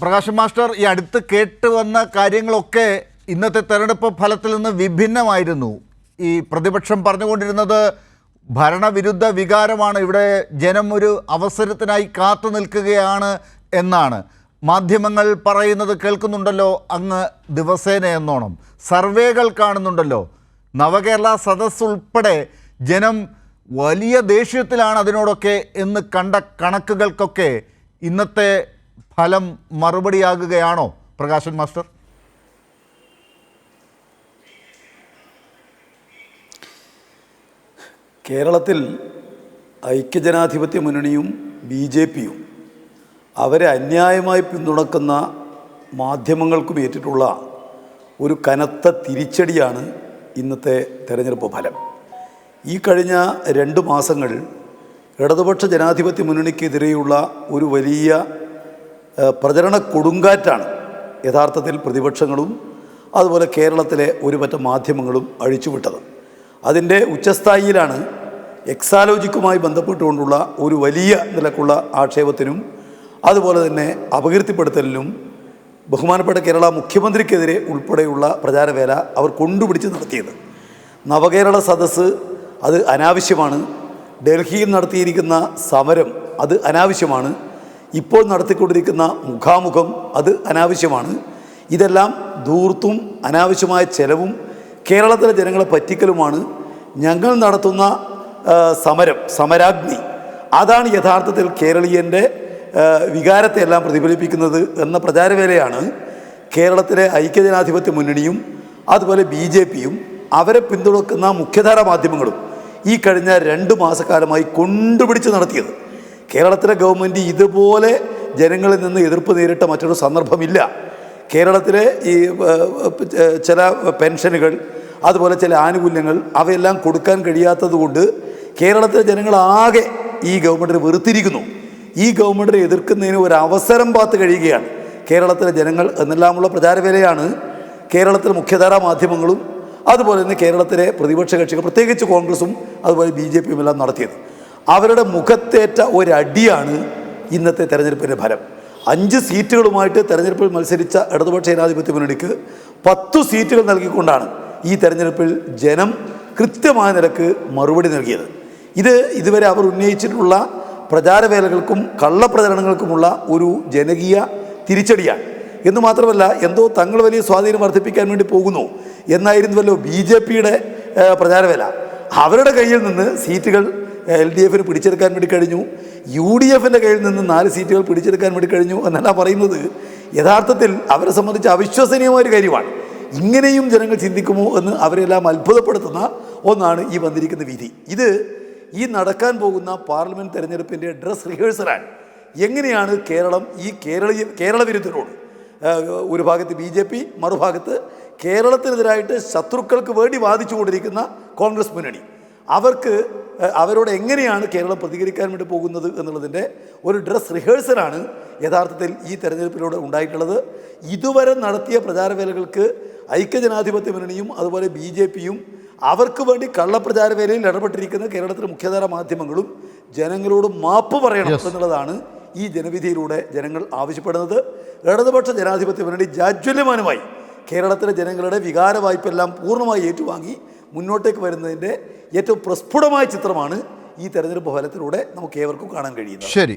Prakash master ഈ അടുത്ത് കേട്ട് വന്ന കാര്യങ്ങളൊക്കെ ഇന്നത്തെ തെരഞ്ഞെടുപ്പ് ഫലത്തിൽ നിന്ന് വിഭിന്നമായിരുന്നു. ഈ പ്രതിപക്ഷം പറഞ്ഞുകൊണ്ടിരുന്നത് ഭരണവിരുദ്ധ വികാരമാണ് ഇവിടെ ജനം ഒരു അവസരത്തിനായി കാത്തു നിൽക്കുകയാണ് എന്നാണ്. മാധ്യമങ്ങൾ പറയുന്നത് കേൾക്കുന്നുണ്ടല്ലോ അങ്ങ് ദിവസേന എന്നോണം. സർവേകൾ കാണുന്നുണ്ടല്ലോ. നവകേരള സദസ് ഉൾപ്പെടെ ജനം വലിയ ദേഷ്യത്തിലാണ് അതിനോടൊക്കെ എന്ന് കണ്ട കണക്കുകൾക്കൊക്കെ ഇന്നത്തെ ഫലം മറുപടിയാകുകയാണോ പ്രകാശൻ മാസ്റ്റർ? കേരളത്തിൽ ഐക്യജനാധിപത്യ മുന്നണിയും ബി ജെ പിയും അവരെ അന്യായമായി പിന്തുണക്കുന്ന മാധ്യമങ്ങൾക്കും ഏറ്റിട്ടുള്ള ഒരു കനത്ത തിരിച്ചടിയാണ് ഇന്നത്തെ തെരഞ്ഞെടുപ്പ് ഫലം. ഈ കഴിഞ്ഞ രണ്ട് മാസങ്ങൾ ഇടതുപക്ഷ ജനാധിപത്യ മുന്നണിക്കെതിരെയുള്ള ഒരു വലിയ പ്രചരണ കൊടുങ്കാറ്റാണ് യഥാർത്ഥത്തിൽ പ്രതിപക്ഷങ്ങളും അതുപോലെ കേരളത്തിലെ ഒരു പറ്റം മാധ്യമങ്ങളും അഴിച്ചുവിട്ടത്. അതിന്റെ ഉച്ചസ്ഥായിയിലാണ് എക്സാലോജിക്കുമായി ബന്ധപ്പെട്ടുകൊണ്ടുള്ള ഒരു വലിയ നിലക്കുള്ള ആക്ഷേപത്തിനും അതുപോലെ തന്നെ അപകീർത്തിപ്പെടുത്തലിനും ബഹുമാനപ്പെട്ട കേരള മുഖ്യമന്ത്രിക്കെതിരെ ഉൾപ്പെടെയുള്ള പ്രചാരവേല അവർ കൊണ്ടുപിടിച്ച് നടത്തിയത്. നവകേരള സദസ്സ് അത് അനാവശ്യമാണ്. ഡൽഹിയിൽ നടത്തിയിരിക്കുന്ന സമരം അത് അനാവശ്യമാണ്. ഇപ്പോൾ നടത്തിക്കൊണ്ടിരിക്കുന്ന മുഖാമുഖം അത് അനാവശ്യമാണ്. ഇതെല്ലാം ധൂർത്തും അനാവശ്യമായ ചെലവും കേരളത്തിലെ ജനങ്ങളെ പറ്റിക്കലുമാണ്. ഞങ്ങൾ നടത്തുന്ന സമരം സമരാഗ്നി അതാണ് യഥാർത്ഥത്തിൽ കേരളീയന്റെ വികാരത്തെ എല്ലാം പ്രതിഫലിപ്പിക്കുന്നത് എന്ന പ്രചാരവേലയാണ് കേരളത്തിലെ ഐക്യജനാധിപത്യ മുന്നണിയും അതുപോലെ ബി ജെ പിയും അവരെ പിന്തുണക്കുന്ന മുഖ്യധാര മാധ്യമങ്ങളും ഈ കഴിഞ്ഞ രണ്ട് മാസക്കാലമായി കൊണ്ടുപിടിച്ച് നടത്തിയത്. കേരളത്തിലെ ഗവൺമെന്റ് ഇതുപോലെ ജനങ്ങളിൽ നിന്ന് എതിർപ്പ് നേരിട്ട മറ്റൊരു സന്ദർഭമില്ല. കേരളത്തിലെ ഈ ചില പെൻഷനുകൾ അതുപോലെ ചില ആനുകൂല്യങ്ങൾ അവയെല്ലാം കൊടുക്കാൻ കഴിയാത്തത് കൊണ്ട് കേരളത്തിലെ ജനങ്ങളാകെ ഈ ഗവൺമെന്റിനെ വെറുത്തിരിക്കുന്നു. ഈ ഗവൺമെന്റിനെ എതിർക്കുന്നതിന് ഒരു അവസരം പാത്ത് കഴിയുകയാണ്. കേരളത്തിലെ ജനങ്ങൾ എന്നെല്ലാമുള്ള പ്രചാരവേലയാണ്. കേരളത്തിലെ മുഖ്യധാരാ മാധ്യമങ്ങളും അതുപോലെ തന്നെ കേരളത്തിലെ പ്രതിപക്ഷ കക്ഷികൾ പ്രത്യേകിച്ച് കോൺഗ്രസും അതുപോലെ ബി ജെ പിയും എല്ലാം നടത്തിയത്. അവരുടെ മുഖത്തേറ്റ ഒരടിയാണ് ഇന്നത്തെ തെരഞ്ഞെടുപ്പിന്റെ ഫലം. അഞ്ച് സീറ്റുകളുമായിട്ട് തെരഞ്ഞെടുപ്പിൽ മത്സരിച്ച ഇടതുപക്ഷ ജനാധിപത്യ മുന്നണിക്ക് പത്തു സീറ്റുകൾ നൽകിക്കൊണ്ടാണ് ഈ തെരഞ്ഞെടുപ്പിൽ ജനം കൃത്യമായ നിലയ്ക്ക് മറുപടി നൽകിയത്. ഇത് ഇതുവരെ അവർ ഉന്നയിച്ചിട്ടുള്ള പ്രചാരവേലകൾക്കും കള്ളപ്രചരണങ്ങൾക്കുമുള്ള ഒരു ജനകീയ തിരിച്ചടിയാണ്. എന്ന് മാത്രമല്ല എന്തോ തങ്ങൾ വലിയ സ്വാധീനം വർദ്ധിപ്പിക്കാൻ വേണ്ടി പോകുന്നു എന്നായിരുന്നുവല്ലോ ബി ജെ പിയുടെ പ്രചാരവേല. അവരുടെ കയ്യിൽ നിന്ന് സീറ്റുകൾ എൽ ഡി എഫിന് പിടിച്ചെടുക്കാൻ വേണ്ടി കഴിഞ്ഞു. യു ഡി എഫിന്റെ കയ്യിൽ നിന്ന് നാല് സീറ്റുകൾ പിടിച്ചെടുക്കാൻ വേണ്ടി കഴിഞ്ഞു എന്നല്ല പറയുന്നത്. യഥാർത്ഥത്തിൽ അവരെ സംബന്ധിച്ച് അവിശ്വസനീയമായ ഒരു കാര്യമാണ്. ഇങ്ങനെയും ജനങ്ങൾ ചിന്തിക്കുമോ എന്ന് അവരെല്ലാം അത്ഭുതപ്പെടുത്തുന്ന ഒന്നാണ് ഈ വന്നിരിക്കുന്ന വിധി. ഇത് ഈ നടക്കാൻ പോകുന്ന പാർലമെന്റ് തെരഞ്ഞെടുപ്പിന്റെ ഡ്രസ് റിഹേഴ്സലാണ്. എങ്ങനെയാണ് കേരളം ഈ കേരളീയ കേരള വിരുദ്ധരോട് ഒരു ഭാഗത്ത് ബി ജെ പി മറുഭാഗത്ത് കേരളത്തിനെതിരായിട്ട് ശത്രുക്കൾക്ക് വേണ്ടി വാദിച്ചു കൊണ്ടിരിക്കുന്ന കോൺഗ്രസ് മുന്നണി. അവർക്ക് അവരോട് എങ്ങനെയാണ് കേരളം പ്രതികരിക്കാൻ വേണ്ടി പോകുന്നത് എന്നുള്ളതിന്റെ ഒരു ഡ്രസ് റിഹേഴ്സലാണ് യഥാർത്ഥത്തിൽ ഈ തെരഞ്ഞെടുപ്പിലൂടെ ഉണ്ടായിട്ടുള്ളത്. ഇതുവരെ നടത്തിയ പ്രചാരവേലകൾക്ക് ഐക്യജനാധിപത്യ മുന്നണിയും അതുപോലെ ബി ജെ പിയും അവർക്ക് വേണ്ടി കള്ളപ്രചാരവേലയിൽ ഇടപെട്ടിരിക്കുന്ന കേരളത്തിലെ മുഖ്യധാര മാധ്യമങ്ങളും ജനങ്ങളോട് മാപ്പ് പറയണം എന്നുള്ളതാണ് ഈ ജനവിധിയിലൂടെ ജനങ്ങൾ ആവശ്യപ്പെടുന്നത്. ഇടതുപക്ഷ ജനാധിപത്യ മുന്നണി ജാജ്വല്യമാനമായി കേരളത്തിലെ ജനങ്ങളുടെ വികാര വായ്പെല്ലാം പൂർണമായി ഏറ്റുവാങ്ങി മുന്നോട്ടേക്ക് വരുന്നതിന്റെ ഏറ്റവും പ്രസ്ഫുടമായ ചിത്രമാണ് ഈ തെരഞ്ഞെടുപ്പ് ഫലത്തിലൂടെ നമുക്ക് ഏവർക്കും കാണാൻ കഴിയുന്നത്. ശരി.